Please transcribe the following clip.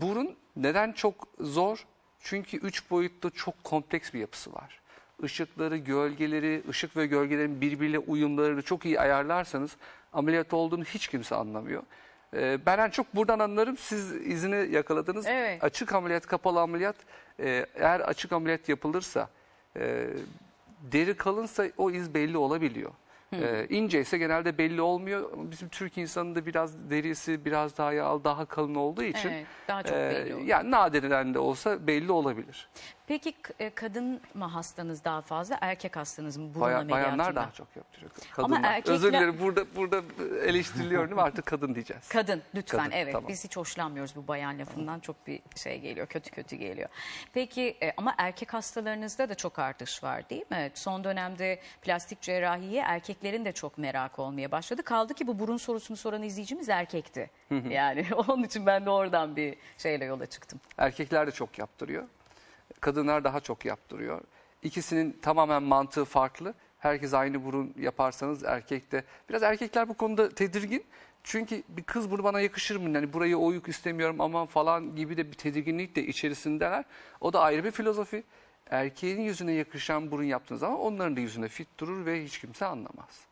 Burun neden çok zor? Çünkü üç boyutlu çok kompleks bir yapısı var. Işıkları, gölgeleri, ışık ve gölgelerin birbiriyle uyumlarını çok iyi ayarlarsanız ameliyat olduğunu hiç kimse anlamıyor. Ee, Ben en çok buradan anlarım. Siz izini yakaladınız. Evet. Açık ameliyat, kapalı ameliyat. e, Eğer açık ameliyat yapılırsa, e, deri kalınsa o iz belli olabiliyor. Ee, ince ise genelde belli olmuyor. Ama Bizim Türk insanında biraz derisi biraz daha yağlı, daha kalın olduğu için Evet, daha çok e, belli oluyor. yani nadiren de olsa belli olabilir. Peki k- e, kadın mı hastanız daha fazla, erkek hastanız mı burun Baya- ameliyatında? bayanlar daha çok yaptırıyor. Ama Kadınlar. erkekler- Özür dilerim burada burada eleştiriliyorum değil mi? Artık kadın diyeceğiz. Kadın lütfen Kadın, evet tamam. biz hiç hoşlanmıyoruz bu bayan lafından çok bir şey geliyor kötü kötü geliyor. Peki e, ama erkek hastalarınızda da çok artış var değil mi? Son dönemde plastik cerrahiye erkeklerin de çok merak olmaya başladı. Kaldı ki bu burun sorusunu soran izleyicimiz erkekti. yani onun için ben de oradan bir şeyle yola çıktım. Erkekler de çok yaptırıyor. Kadınlar daha çok yaptırıyor. İkisinin tamamen mantığı farklı. Herkes aynı burun yaparsanız erkekte. Biraz erkekler bu konuda tedirgin. Çünkü bir kız bunu bana yakışır mı? Yani burayı oyuk istemiyorum aman falan gibi de bir tedirginlik de içerisindeler. O da ayrı bir filozofi. Erkeğin yüzüne yakışan burun yaptığınız zaman onların da yüzüne fit durur ve hiç kimse anlamaz.